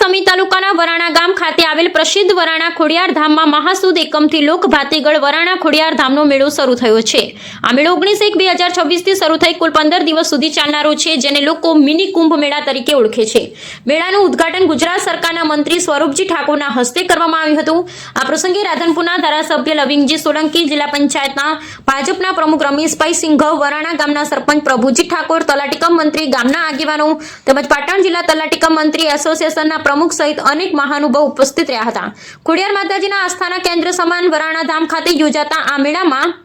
સમી તાલુકાના વરાણા ગામ ખાતે આવેલ પ્રસિદ્ધ વરાણા ખોડિયાર ધામમાં મહાસુદ એકમથી લોક ભાતીગળ વરાણા ખોડિયાર ધામનો મેળો શરૂ થયો છે. આ મેળો ઓગણીસ એક બે હજાર છવ્વીસથી શરૂ થઈ કુલ પંદર દિવસ સુધી ચાલનારો છે, જેને લોકો મિની કુંભ મેળા તરીકે ઓળખે છે. મેળાનું ઉદ્ઘાટન ગુજરાત સરકારના મંત્રી સ્વરૂપજી ઠાકોરના હસ્તે કરવામાં આવ્યું હતું. આ પ્રસંગે રાધનપુરના ધારાસભ્ય લવિંગજી સોલંકી, જિલ્લા પંચાયતના ભાજપના પ્રમુખ રમેશભાઈ સિંઘ વરાણા ગામના સરપંચ પ્રભુજી ઠાકોર, તલાટીકમ મંત્રી ગામના આગેવાનો તેમજ પાટણ જિલ્લા તલાટીકમ મંત્રી એસોસિએશનના પ્રમુખ સહિત અનેક મહાનુભાવ ઉપસ્થિત રહ્યા હતા. ખોડિયાર માતાજીના આસ્થાના કેન્દ્ર સમાન વરાણા ધામ ખાતે યોજાતા આ મેળામાં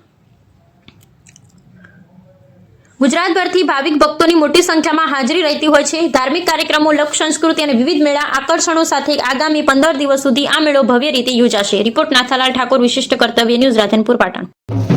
ગુજરાતભરથી ભાવિક ભક્તોની મોટી સંખ્યામાં હાજરી રહેતી હોય છે. ધાર્મિક કાર્યક્રમો લોક સંસ્કૃતિ અને વિવિધ મેળા આકર્ષણો સાથે આગામી પંદર દિવસ સુધી આ મેળો ભવ્ય રીતે યોજાશે. રિપોર્ટ નાથાલાલ ઠાકોર, વિશિષ્ટ કર્તવ્ય ન્યૂઝ રાધનપુર, પાટણ.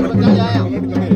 咱们大家呀